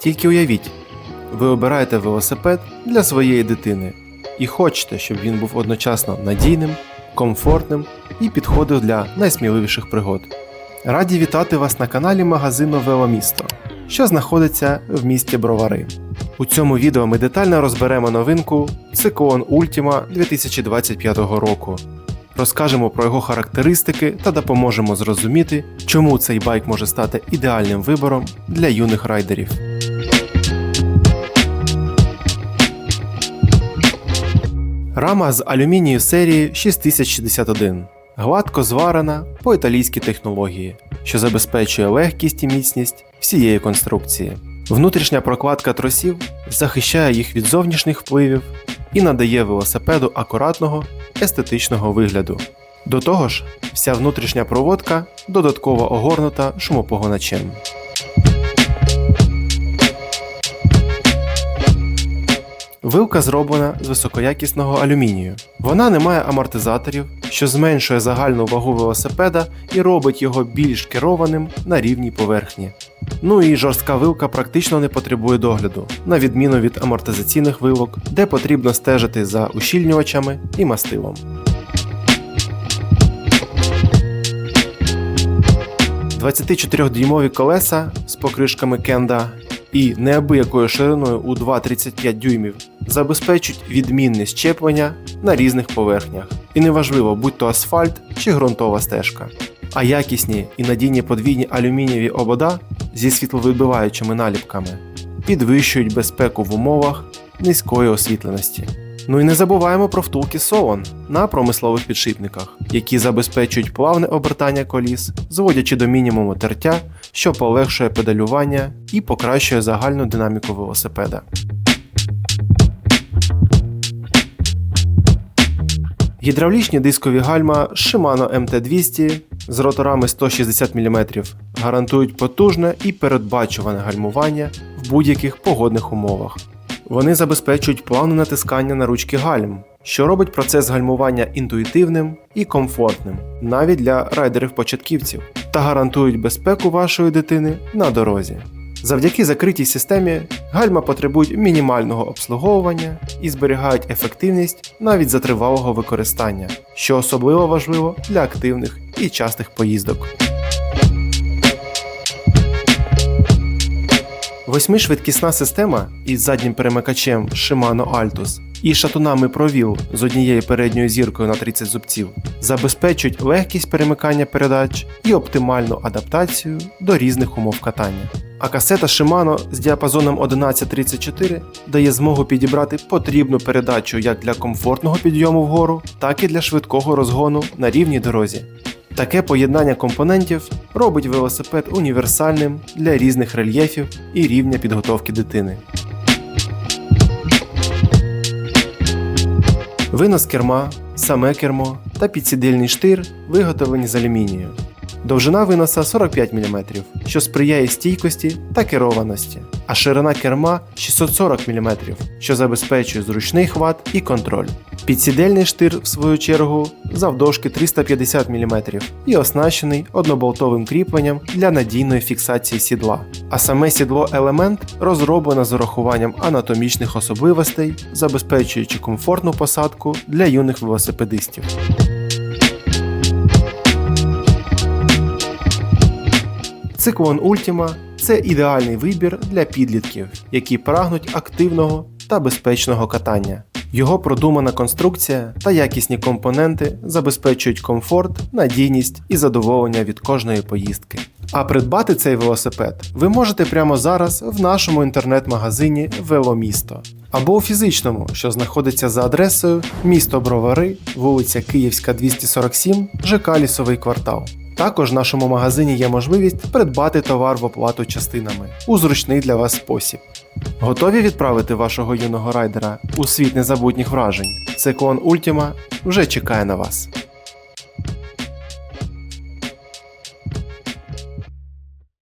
Тільки уявіть, ви обираєте велосипед для своєї дитини і хочете, щоб він був одночасно надійним, комфортним і підходив для найсміливіших пригод. Раді вітати вас на каналі магазину Веломісто, що знаходиться в місті Бровари. У цьому відео ми детально розберемо новинку Циклон Ultima 2025 року. Розкажемо про його характеристики та допоможемо зрозуміти, чому цей байк може стати ідеальним вибором для юних райдерів. Рама з алюмінію серії 6061, гладко зварена по італійській технології, що забезпечує легкість і міцність всієї конструкції. Внутрішня прокладка тросів захищає їх від зовнішніх впливів і надає велосипеду акуратного естетичного вигляду. До того ж, вся внутрішня проводка додатково огорнута шумопогоначем. Вилка зроблена з високоякісного алюмінію. Вона не має амортизаторів, що зменшує загальну вагу велосипеда і робить його більш керованим на рівній поверхні. Ну і жорстка вилка практично не потребує догляду, на відміну від амортизаційних вилок, де потрібно стежити за ущільнювачами і мастилом. – 24-дюймові колеса з покришками Кенда і неабиякою шириною у 2,35 дюймів забезпечують відмінне щеплення на різних поверхнях. І неважливо, будь то асфальт чи ґрунтова стежка. А якісні і надійні подвійні алюмінієві обода зі світловидбиваючими наліпками підвищують безпеку в умовах низької освітленості. Ну і не забуваємо про втулки Солон на промислових підшипниках, які забезпечують плавне обертання коліс, зводячи до мінімуму тертя, що полегшує педалювання і покращує загальну динаміку велосипеда. Гідравлічні дискові гальма Shimano MT200 з роторами 160 мм гарантують потужне і передбачуване гальмування в будь-яких погодних умовах. Вони забезпечують плавне натискання на ручки гальм, що робить процес гальмування інтуїтивним і комфортним, навіть для райдерів-початківців, та гарантують безпеку вашої дитини на дорозі. Завдяки закритій системі гальма потребують мінімального обслуговування і зберігають ефективність навіть за тривалого використання, що особливо важливо для активних і частих поїздок. Восьмишвидкісна система із заднім перемикачем Shimano Altus і шатунами провіл з однією передньою зіркою на 30 зубців забезпечують легкість перемикання передач і оптимальну адаптацію до різних умов катання. А касета Shimano з діапазоном 1134 дає змогу підібрати потрібну передачу як для комфортного підйому вгору, так і для швидкого розгону на рівній дорозі. Таке поєднання компонентів робить велосипед універсальним для різних рельєфів і рівня підготовки дитини. Винос керма, саме кермо та підсідельний штир виготовлені з алюмінію. Довжина виноса 45 мм, що сприяє стійкості та керованості, а ширина керма 640 мм, що забезпечує зручний хват і контроль. Підсідельний штир, в свою чергу, завдовжки 350 мм і оснащений одноболтовим кріпленням для надійної фіксації сідла. А саме сідло елемент розроблено з урахуванням анатомічних особливостей, забезпечуючи комфортну посадку для юних велосипедистів. Циклон Ultima – це ідеальний вибір для підлітків, які прагнуть активного та безпечного катання. Його продумана конструкція та якісні компоненти забезпечують комфорт, надійність і задоволення від кожної поїздки. А придбати цей велосипед ви можете прямо зараз в нашому інтернет-магазині Веломісто або у фізичному, що знаходиться за адресою місто Бровари, вулиця Київська, 247, ЖК Лісовий квартал. Також в нашому магазині є можливість придбати товар в оплату частинами у зручний для вас спосіб. Готові відправити вашого юного райдера у світ незабутніх вражень? Циклон Ultima вже чекає на вас.